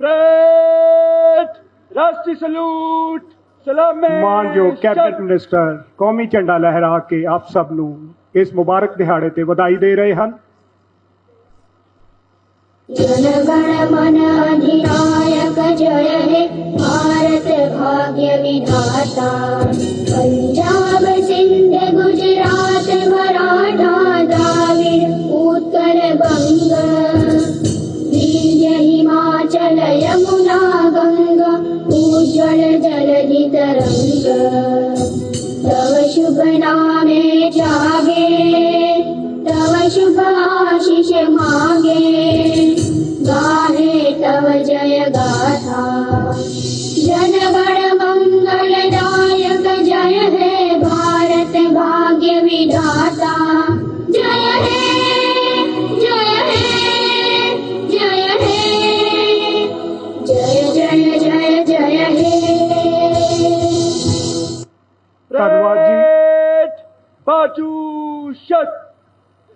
Pret! Rasti salute! Salame! ਮਾਨਯੋਗ cabinet minister ਕੌਮੀ ਝੰਡਾ ਲਹਿਰਾ ਕੇ ਆਪ ਸਭ ਨੂੰ ਇਸ ਮੁਬਾਰਕ ਦਿਹਾੜੇ ਤੇ ਵਧਾਈ ਦੇ ਰਹੇ ਹਨ जनगण मन अधिनायक जय हे भारत भाग्य विधाता पंजाब सिंध गुजरात मराठा तव शुभ नामे जागे तव शुभ आशीष मागे गाहे तव जय गाथा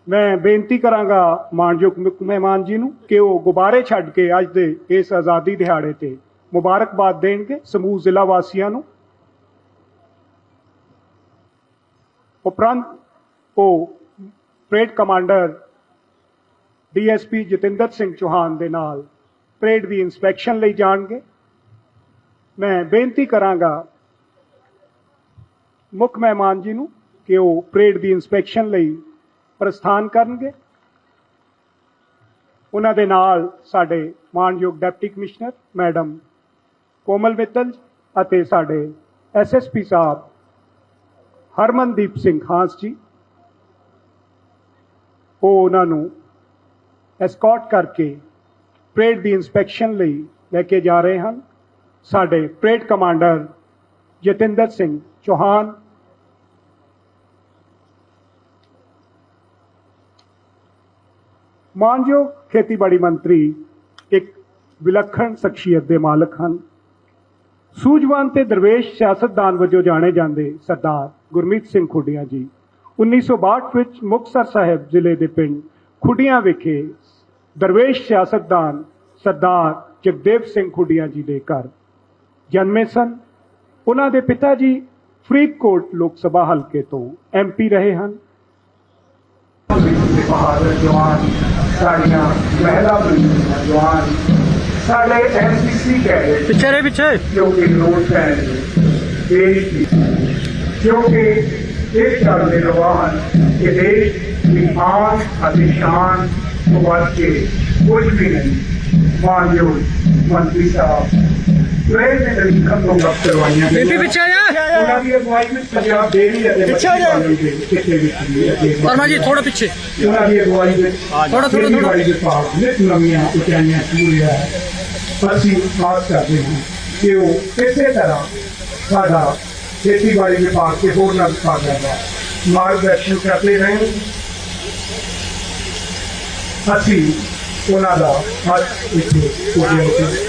ਮੈਂ ਬੇਨਤੀ ਕਰਾਂਗਾ ਮਾਨਯੋਗ ਮੁੱਖ ਮਹਿਮਾਨ ਜੀ ਨੂੰ ਕਿ ਉਹ ਗੁਬਾਰੇ ਛੱਡ ਕੇ ਅੱਜ ਦੇ ਇਸ ਆਜ਼ਾਦੀ ਦਿਹਾੜੇ ਤੇ ਮੁਬਾਰਕਬਾਦ ਦੇਣਗੇ ਸਮੂਹ ਜ਼ਿਲ੍ਹਾ ਵਾਸੀਆਂ ਨੂੰ। ਉਪਰੰਤ ਉਹ parade commander DSP Jatinder Singh Chauhan ਦੇ ਨਾਲ ਪਰੇਡ ਦੀ ਇਨਸਪੈਕਸ਼ਨ ਲਈ ਜਾਣਗੇ। ਮੈਂ ਬੇਨਤੀ ਕਰਾਂਗਾ ਮੁੱਖ ਮਹਿਮਾਨ ਜੀ ਨੂੰ ਕਿ ਉਹ ਪਰੇਡ ਦੀ ਇਨਸਪੈਕਸ਼ਨ ਲਈ ਪ੍ਰਸਥਾਨ ਕਰਨਗੇ। ਉਹਨਾਂ ਦੇ ਨਾਲ ਸਾਡੇ ਮਾਨਯੋਗ deputy commissioner, madam Komal Mittal ਅਤੇ ਸਾਡੇ ਐਸਐਸਪੀ ਸਾਹਿਬ ਹਰਮਨਦੀਪ ਸਿੰਘ ਖਾਸ ਜੀ, ਉਹ ਉਹਨਾਂ ਨੂੰ ਐਸਕੌਰਟ ਕਰਕੇ ਪਰੇਡ ਦੀ ਇਨਸਪੈਕਸ਼ਨ ਲਈ ਲੈ ਕੇ ਜਾ ਰਹੇ ਹਨ। ਸਾਡੇ ਪਰੇਡ ਕਮਾਂਡਰ ਜਤਿੰਦਰ ਸਿੰਘ ਚੌਹਾਨ ਮਾਨਯੋਗ ਖੇਤੀਬਾੜੀ ਮੰਤਰੀ ਇੱਕ ਵਿਲੱਖਣ ਸ਼ਖਸੀਅਤ ਦੇ ਮਾਲਕ ਹਨ। ਸੂਝਵਾਨ ਤੇ ਦਰਵੇਸ਼ ਸਿਆਸਤਦਾਨ ਵਜੋਂ ਜਾਣੇ ਜਾਂਦੇ ਸਰਦਾਰ ਗੁਰਮੀਤ ਸਿੰਘ ਖੁੱਡੀਆਂ ਜੀ। 1962 ਵਿੱਚ ਮੁਕਤਸਰ ਸਾਹਿਬ ਜ਼ਿਲ੍ਹੇ ਦੇ ਪਿੰਡ ਖੁੱਡੀਆਂ ਵਿਖੇ ਦਰਵੇਸ਼ ਸਿਆਸਤਦਾਨ ਸਰਦਾਰ ਜਗਦੇਵ ਸਿੰਘ ਖੁੱਡੀਆਂ ਜੀ ਦੇ ਘਰ ਜਨਮੇ ਸਨ। ਉਹਨਾਂ ਦੇ ਪਿਤਾ ਜੀ ਫਰੀਦਕੋਟ ਲੋਕ ਸਭਾ ਹਲਕੇ ਤੋਂ ਐਮਪੀ ਰਹੇ ਹਨ। ਬਹਾਦਰ ਜਵਾਨ ਸਾਡੀਆਂ ਮਹਿਲਾ ਪੁਲਿਸ ਜਵਾਨ ਸਾਡੇ ਐਨਸੀਸੀ ਕੈਡਟ ਪਿੱਛੇ ਰੇ ਪਿੱਛੇ ਜੋ ਕਿ ਲੋੜ ਪੈਣ ਦੇਸ਼ ਦੀ ਕਿਉਂਕਿ ਇਹ ਚੱਲਦੇ ਰਵਾਨ ਕਿ ਦੇਸ਼ ਦੀ ਆਨ ਅਤੇ ਸ਼ਾਨ ਤੋਂ ਵੱਧ ਕੇ ਕੁਝ ਵੀ ਨਹੀਂ ਮਾਨਯੋਗ ਮੰਤਰੀ ਸਾਹਿਬ खेतीबाड़ी विभाग के होर विभाग मार्गदर्शन करते रहे उन्होंने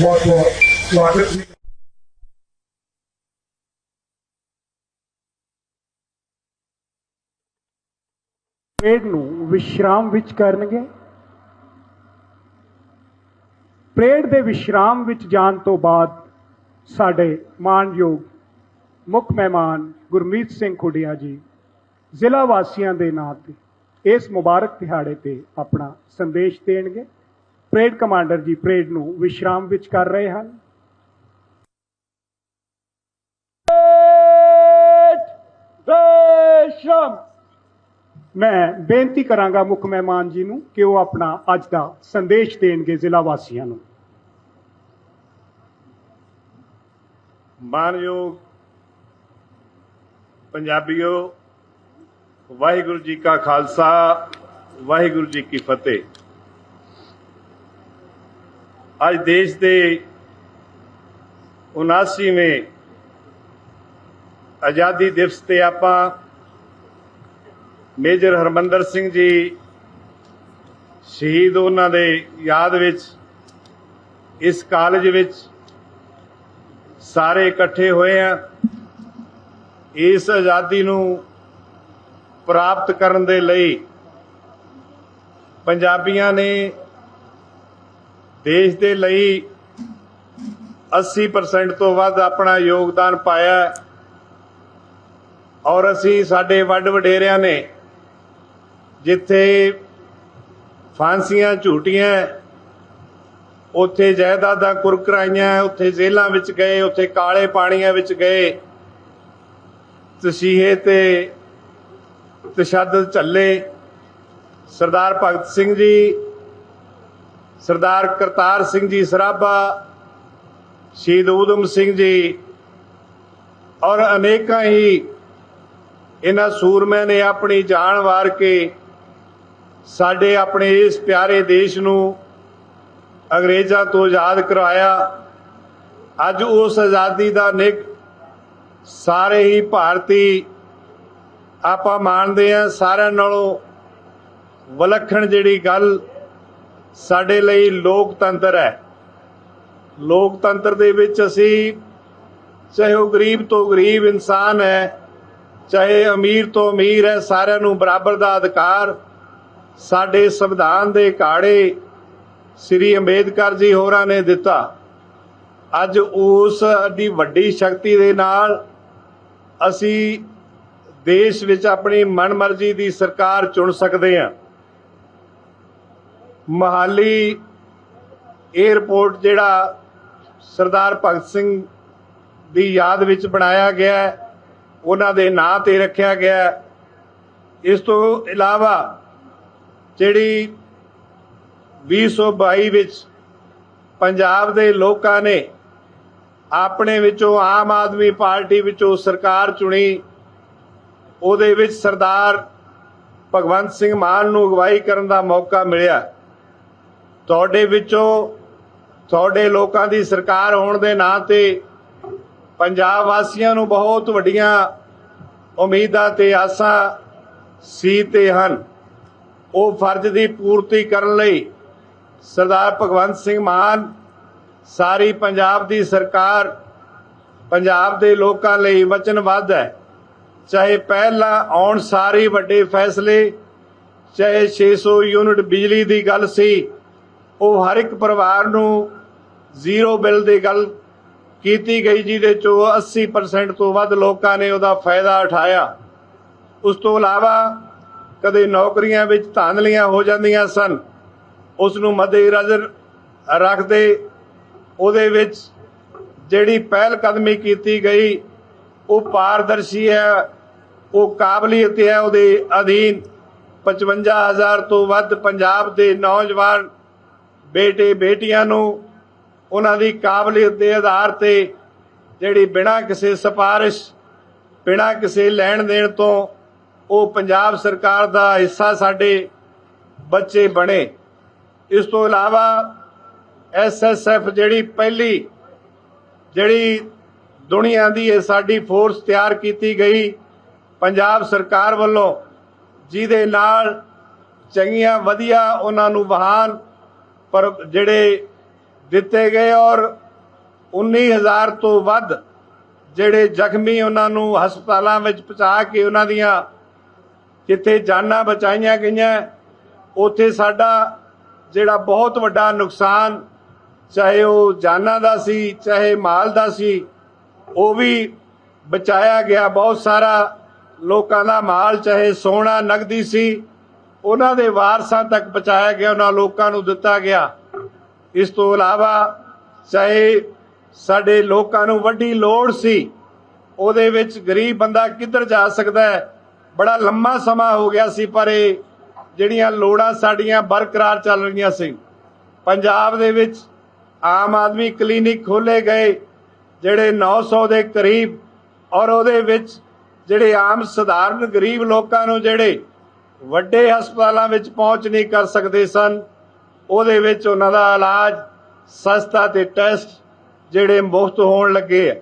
बहुत बहुत ਸਵਾਗਤ ਵੀ ਪਰੇਡ ਨੂੰ ਵਿਸ਼ਰਾਮ ਵਿੱਚ ਕਰਨਗੇ। ਪਰੇਡ ਦੇ ਵਿਸ਼ਰਾਮ ਵਿੱਚ ਜਾਣ ਤੋਂ ਬਾਅਦ ਸਾਡੇ ਮਾਨਯੋਗ ਮੁੱਖ ਮਹਿਮਾਨ ਗੁਰਮੀਤ ਸਿੰਘ ਖੁੱਡੀਆਂ ਜੀ ਜ਼ਿਲ੍ਹਾ ਵਾਸੀਆਂ ਦੇ ਨਾਂ ਤੇ ਇਸ ਮੁਬਾਰਕ ਦਿਹਾੜੇ ਤੇ ਆਪਣਾ ਸੰਦੇਸ਼ ਦੇਣਗੇ। ਪਰੇਡ ਕਮਾਂਡਰ ਜੀ ਪਰੇਡ ਨੂੰ ਵਿਸ਼ਰਾਮ ਵਿੱਚ ਕਰ ਰਹੇ ਹਨ। Veshram! ਮੈਂ ਬੇਨਤੀ ਕਰਾਂਗਾ ਮੁੱਖ ਮਹਿਮਾਨ ਜੀ ਨੂੰ ਕਿ ਉਹ ਆਪਣਾ ਅੱਜ ਦਾ ਸੰਦੇਸ਼ ਦੇਣਗੇ ਜ਼ਿਲ੍ਹਾ ਵਾਸੀਆਂ ਨੂੰ ਮਾਨਯੋਗ ਪੰਜਾਬੀਓ ਵਾਹਿਗੁਰੂ ਜੀ ਕਾ ਖਾਲਸਾ ਵਾਹਿਗੁਰੂ ਜੀ ਕੀ ਫਤਿਹ ਅੱਜ ਦੇਸ਼ ਦੇ 79ਵੇਂ ਆਜ਼ਾਦੀ ਦਿਵਸ ਤੇ ਆਪਾਂ ਮੇਜਰ ਹਰਮੰਦਰ ਸਿੰਘ ਜੀ ਸ਼ਹੀਦ ਉਹਨਾਂ ਦੇ ਯਾਦ ਵਿੱਚ, ਇਸ ਕਾਲਜ ਵਿੱਚ ਸਾਰੇ ਇਕੱਠੇ ਹੋਏ ਆ। ਇਸ ਆਜ਼ਾਦੀ ਨੂੰ ਪ੍ਰਾਪਤ ਕਰਨ ਦੇ ਲਈ ਪੰਜਾਬੀਆਂ ਨੇ ਦੇਸ਼ ਦੇ ਲਈ 80% ਤੋਂ ਵੱਧ ਆਪਣਾ ਯੋਗਦਾਨ ਪਾਇਆ ਔਰ ਅਸੀਂ ਸਾਡੇ ਵੱਡ ਵਡੇਰਿਆਂ ਨੇ ਜਿੱਥੇ ਫਾਂਸੀਆਂ, ਝੂਟੀਆਂ, ਉੱਥੇ ਜਾਇਦਾਦਾਂ ਕੁਰਕਰਾਈਆਂ, ਉੱਥੇ ਜੇਲਾਂ ਵਿੱਚ ਗਏ, ਉੱਥੇ ਕਾਲੇ ਪਾਣੀਆਂ ਵਿੱਚ ਗਏ, ਤਸੀਹੇ ਤੇ ਤਸ਼ੱਦਦ ਝੱਲੇ। ਸਰਦਾਰ ਭਗਤ ਸਿੰਘ ਜੀ, ਸਰਦਾਰ ਕਰਤਾਰ ਸਿੰਘ ਜੀ ਸਰਾਭਾ, ਸ਼ਹੀਦ ਊਧਮ ਸਿੰਘ ਜੀ ਔਰ ਅਨੇਕਾਂ ਹੀ ਇਹਨਾਂ ਸੂਰਮਿਆਂ ਨੇ ਆਪਣੀ ਜਾਨ ਵਾਰ ਕੇ ਸਾਡੇ ਆਪਣੇ ਇਸ ਪਿਆਰੇ ਦੇਸ਼ ਨੂੰ ਅੰਗਰੇਜ਼ਾਂ ਤੋਂ ਆਜ਼ਾਦ ਕਰਵਾਇਆ। ਅੱਜ ਉਸ ਆਜ਼ਾਦੀ ਦਾ ਨਿਕ ਸਾਰੇ ਹੀ ਭਾਰਤੀ ਆਪਾਂ ਮੰਨਦੇ ਆ ਸਾਰਿਆਂ ਨਾਲੋਂ ਵਿਲੱਖਣ ਜਿਹੜੀ ਗੱਲ ਸਾਡੇ ਲਈ ਲੋਕਤੰਤਰ ਹੈ। ਲੋਕਤੰਤਰ ਦੇ ਵਿੱਚ ਅਸੀਂ ਚਾਹੇ ਉਹ ਗਰੀਬ ਤੋਂ ਗਰੀਬ ਇਨਸਾਨ ਹੈ, ਚਾਹੇ ਅਮੀਰ ਤੋਂ ਅਮੀਰ ਹੈ, ਸਾਰਿਆਂ ਨੂੰ ਬਰਾਬਰ ਦਾ ਅਧਿਕਾਰ ਸਾਡੇ ਸੰਵਿਧਾਨ ਦੇ ਘਾੜੇ ਸ੍ਰੀ ਅੰਬੇਦਕਰ ਜੀ ਹੋਰਾਂ ਨੇ ਦਿੱਤਾ। ਅੱਜ ਉਸ ਦੀ ਵੱਡੀ ਸ਼ਕਤੀ ਦੇ ਨਾਲ ਅਸੀਂ ਦੇਸ਼ ਵਿੱਚ ਆਪਣੀ ਮਨਮਰਜ਼ੀ ਦੀ ਸਰਕਾਰ ਚੁਣ ਸਕਦੇ ਹਾਂ। ਮਹਾਲੀ 에ਅਰਪੋਰਟ ਜਿਹੜਾ ਸਰਦਾਰ ਭਗਤ ਸਿੰਘ ਦੀ ਯਾਦ ਵਿੱਚ ਬਣਾਇਆ ਗਿਆ ਉਹਨਾਂ ਦੇ ਨਾਂ ਤੇ ਰੱਖਿਆ ਗਿਆ ਇਸ ਤੋਂ ਇਲਾਵਾ ਜਿਹੜੀ 2022 ਵਿੱਚ ਪੰਜਾਬ ਦੇ ਲੋਕਾਂ ਨੇ ਆਪਣੇ ਵਿੱਚੋਂ ਆਮ ਆਦਮੀ ਪਾਰਟੀ ਵਿੱਚੋਂ ਸਰਕਾਰ ਚੁਣੀ, ਉਹਦੇ ਵਿੱਚ ਸਰਦਾਰ ਭਗਵੰਤ ਸਿੰਘ ਮਾਨ ਨੂੰ ਅਗਵਾਈ ਕਰਨ ਦਾ ਮੌਕਾ ਮਿਲਿਆ। ਤੁਹਾਡੇ ਵਿੱਚੋਂ ਤੁਹਾਡੇ ਲੋਕਾਂ ਦੀ ਸਰਕਾਰ ਹੋਣ ਦੇ ਨਾਂ ਤੇ ਪੰਜਾਬ ਵਾਸੀਆਂ ਨੂੰ ਬਹੁਤ ਵੱਡੀਆਂ ਉਮੀਦਾਂ ਤੇ ਆਸਾਂ ਸੀ ਤੇ ਹਨ। ਉਹ ਫਰਜ਼ ਦੀ ਪੂਰਤੀ ਕਰਨ ਲਈ ਸਰਦਾਰ ਭਗਵੰਤ ਸਿੰਘ ਮਾਨ ਸਾਰੀ ਪੰਜਾਬ ਦੀ ਸਰਕਾਰ ਪੰਜਾਬ ਦੇ ਲੋਕਾਂ ਲਈ ਵਚਨਬੱਧ ਹੈ। ਚਾਹੇ ਪਹਿਲਾਂ ਆਉਣ ਸਾਰੇ ਵੱਡੇ ਫੈਸਲੇ, ਚਾਹੇ 600 ਯੂਨਿਟ ਬਿਜਲੀ ਦੀ ਗੱਲ ਸੀ, ਉਹ ਹਰ ਇੱਕ ਪਰਿਵਾਰ ਨੂੰ ਜ਼ੀਰੋ ਬਿੱਲ ਦੀ ਗੱਲ ਕੀਤੀ ਗਈ ਜਿਹਦੇ ਚੋਂ 80% ਤੋਂ ਵੱਧ ਲੋਕਾਂ ਨੇ ਉਹਦਾ ਫਾਇਦਾ ਉਠਾਇਆ। ਉਸ ਤੋਂ ਇਲਾਵਾ ਕਦੇ ਨੌਕਰੀਆਂ ਵਿੱਚ ਧਾਂਦਲੀਆਂ ਹੋ ਜਾਂਦੀਆਂ ਸਨ। ਉਸ ਨੂੰ ਮੱਦੇਨਜ਼ਰ ਰੱਖਦੇ ਉਹਦੇ ਵਿੱਚ ਜਿਹੜੀ ਪਹਿਲ ਕਦਮੀ ਕੀਤੀ ਗਈ, ਉਹ ਪਾਰਦਰਸ਼ੀ ਹੈ, ਉਹ ਕਾਬਲੀਅਤ ਹੈ ਉਹਦੇ ਅਧੀਨ। 55000 ਤੋਂ ਵੱਧ ਪੰਜਾਬ ਦੇ ਨੌਜਵਾਨ ਬੇਟੇ ਬੇਟੀਆਂ ਨੂੰ ਉਹਨਾਂ ਦੀ ਕਾਬਲੀਅਤ ਦੇ ਆਧਾਰ ਤੇ ਜਿਹੜੀ ਬਿਨਾਂ ਕਿਸੇ ਸਿਫਾਰਿਸ਼, ਬਿਨਾਂ ਕਿਸੇ ਲੈਣ ਦੇਣ ਤੋਂ ਉਹ ਪੰਜਾਬ ਸਰਕਾਰ ਦਾ ਹਿੱਸਾ ਸਾਡੇ ਬੱਚੇ ਬਣੇ। ਇਸ ਤੋਂ ਇਲਾਵਾ ਐਸਐਸਐਫ ਜਿਹੜੀ ਪਹਿਲੀ, ਜਿਹੜੀ ਦੁਨੀਆ ਦੀ ਇਹ ਸਾਡੀ ਫੋਰਸ ਤਿਆਰ ਕੀਤੀ ਗਈ ਪੰਜਾਬ ਸਰਕਾਰ ਵੱਲੋਂ, ਜਿਹਦੇ ਨਾਲ ਚੰਗੀਆਂ ਵਧੀਆ ਉਹਨਾਂ ਨੂੰ ਵਾਹਨ ਪਰ ਜਿਹੜੇ ਦਿੱਤੇ ਗਏ ਔਰ 19000 ਤੋਂ ਵੱਧ ਜਿਹੜੇ ਜ਼ਖਮੀ ਉਹਨਾਂ ਨੂੰ ਹਸਪਤਾਲਾਂ ਵਿੱਚ ਪਹੁੰਚਾ ਕੇ ਉਹਨਾਂ ਦੀਆਂ ਜਿੱਥੇ ਜਾਨਾਂ ਬਚਾਈਆਂ ਗਈਆਂ, ਉੱਥੇ ਸਾਡਾ ਜਿਹੜਾ ਬਹੁਤ ਵੱਡਾ ਨੁਕਸਾਨ, ਚਾਹੇ ਉਹ ਜਾਨਾਂ ਦਾ ਸੀ, ਚਾਹੇ ਮਾਲ ਦਾ ਸੀ, ਉਹ ਵੀ ਬਚਾਇਆ ਗਿਆ। ਬਹੁਤ ਸਾਰਾ ਲੋਕਾਂ ਦਾ ਮਾਲ, ਚਾਹੇ ਸੋਨਾ ਨਗਦੀ ਸੀ, ਉਹਨਾਂ ਦੇ ਵਾਰਸਾਂ ਤੱਕ ਪਹੁੰਚਾਇਆ ਗਿਆ, ਉਹਨਾਂ ਲੋਕਾਂ ਨੂੰ ਦਿੱਤਾ ਗਿਆ। ਇਸ ਤੋਂ ਇਲਾਵਾ ਚਾਹੇ ਸਾਡੇ ਲੋਕਾਂ ਨੂੰ ਵੱਡੀ ਲੋੜ ਸੀ, ਉਹਦੇ ਵਿੱਚ ਗਰੀਬ ਬੰਦਾ ਕਿੱਧਰ ਜਾ ਸਕਦਾ ਹੈ? ਬੜਾ ਲੰਮਾ ਸਮਾਂ ਹੋ ਗਿਆ ਸੀ, ਪਰ ਇਹ ਜਿਹੜੀਆਂ ਲੋੜਾਂ ਸਾਡੀਆਂ ਬਰਕਰਾਰ ਚੱਲ ਰਹੀਆਂ ਸੀ। ਪੰਜਾਬ ਦੇ ਵਿੱਚ ਆਮ ਆਦਮੀ ਕਲੀਨਿਕ ਖੋਲੇ ਗਏ, ਜਿਹੜੇ 900 ਦੇ ਕਰੀਬ ਔਰ ਉਹਦੇ ਵਿੱਚ ਜਿਹੜੇ ਆਮ ਸਧਾਰਨ ਗਰੀਬ ਲੋਕਾਂ ਨੂੰ ਜਿਹੜੇ ਵੱਡੇ ਹਸਪਤਾਲਾਂ ਵਿੱਚ ਪਹੁੰਚ ਨਹੀਂ ਕਰ ਸਕਦੇ ਸਨ, ਉਹਦੇ ਵਿੱਚ ਉਹਨਾਂ ਦਾ ਇਲਾਜ ਸਸਤਾ ਤੇ ਟੈਸਟ ਜਿਹੜੇ ਮੁਫਤ ਹੋਣ ਲੱਗੇ ਆ।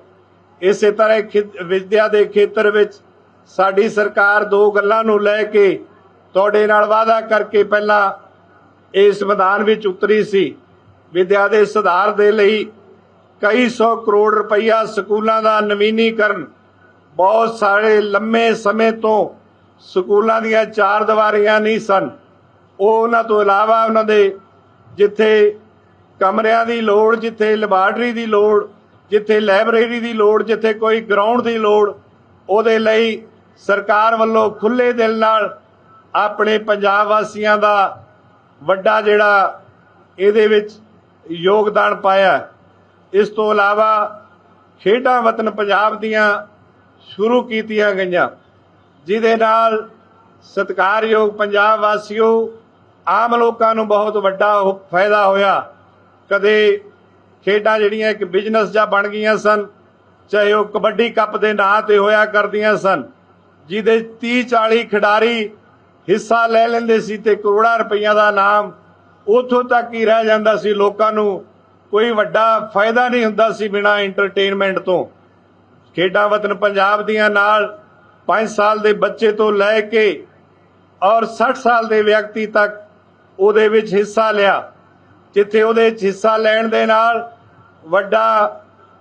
ਇਸੇ ਤਰ੍ਹਾਂ ਖਿ- ਵਿਦਿਆ ਦੇ ਖੇਤਰ ਵਿੱਚ ਸਾਡੀ ਸਰਕਾਰ ਦੋ ਗੱਲਾਂ ਨੂੰ ਲੈ ਕੇ ਤੁਹਾਡੇ ਨਾਲ ਵਾਅਦਾ ਕਰਕੇ ਪਹਿਲਾਂ ਇਸ ਮੈਦਾਨ ਵਿੱਚ ਉਤਰੀ ਸੀ। ਵਿਦਿਆ ਦੇ ਸੁਧਾਰ ਦੇ ਲਈ ਕਈ ਸੌ ਕਰੋੜ ਰੁਪਈਆ ਸਕੂਲਾਂ ਦਾ ਨਵੀਨੀਕਰਨ ਬਹੁਤ ਸਾਰੇ ਲੰਮੇ ਸਮੇਂ ਤੋਂ ਸਕੂਲਾਂ ਦੀਆਂ ਚਾਰ ਦੀਵਾਰੀਆਂ ਨਹੀਂ ਸਨ। ਉਹ ਉਹਨਾਂ ਤੋਂ ਇਲਾਵਾ ਉਹਨਾਂ ਦੇ ਜਿੱਥੇ ਕਮਰਿਆਂ ਦੀ ਲੋੜ, ਜਿੱਥੇ ਲੈਬਾਰਟਰੀ ਦੀ ਲੋੜ, ਜਿੱਥੇ ਲਾਇਬ੍ਰੇਰੀ ਦੀ ਲੋੜ, ਜਿੱਥੇ ਕੋਈ ਗਰਾਊਂਡ ਦੀ ਲੋੜ, ਉਹਦੇ ਲਈ ਸਰਕਾਰ ਵੱਲੋਂ ਖੁੱਲੇ ਦਿਲ ਨਾਲ ਆਪਣੇ ਪੰਜਾਬ ਵਾਸੀਆਂ ਦਾ ਵੱਡਾ ਜਿਹੜਾ ਇਹਦੇ ਵਿੱਚ ਯੋਗਦਾਨ ਪਾਇਆ ਇਸ ਤੋਂ ਇਲਾਵਾ ਖੇਡਾਂ ਵਤਨ ਪੰਜਾਬ ਦੀਆਂ ਸ਼ੁਰੂ ਕੀਤੀਆਂ ਗਈਆਂ, ਜਿਹਦੇ ਨਾਲ ਸਤਿਕਾਰਯੋਗ ਪੰਜਾਬ ਵਾਸੀਓ, ਆਮ ਲੋਕਾਂ ਨੂੰ ਬਹੁਤ ਵੱਡਾ ਫਾਇਦਾ ਹੋਇਆ। ਕਦੇ ਖੇਡਾਂ ਜਿਹੜੀਆਂ ਇੱਕ ਬਿਜ਼ਨਸ ਜਾਂ ਬਣ ਗਈਆਂ ਸਨ, ਚਾਹੇ ਉਹ ਕਬੱਡੀ ਕੱਪ ਦੇ ਨਾਂ ਤੇ ਹੋਇਆ ਕਰਦੀਆਂ ਸਨ ਜਿਹਦੇ 30 40 ਖਿਡਾਰੀ ਹਿੱਸਾ ਲੈ ਲੈਂਦੇ ਸੀ ਤੇ ਕਰੋੜਾਂ ਰੁਪਈਆ ਦਾ ਨਾਮ ਉਥੋਂ ਤੱਕ ਹੀ ਰਹਿ ਜਾਂਦਾ ਸੀ। ਲੋਕਾਂ ਨੂੰ ਕੋਈ ਵੱਡਾ ਫਾਇਦਾ ਨਹੀਂ ਹੁੰਦਾ ਸੀ ਬਿਨਾ ਐਂਟਰਟੇਨਮੈਂਟ ਤੋਂ। ਖੇਡਾਂ ਵਤਨ ਪੰਜਾਬ ਦੀਆਂ ਨਾਲ 5 ਸਾਲ ਦੇ ਬੱਚੇ ਤੋਂ ਲੈ ਕੇ ਔਰ 60 ਸਾਲ ਦੇ ਵਿਅਕਤੀ ਤੱਕ ਉਹਦੇ ਵਿੱਚ ਹਿੱਸਾ ਲਿਆ। ਜਿੱਥੇ ਉਹਦੇ ਵਿੱਚ ਹਿੱਸਾ ਲੈਣ ਦੇ ਨਾਲ ਵੱਡਾ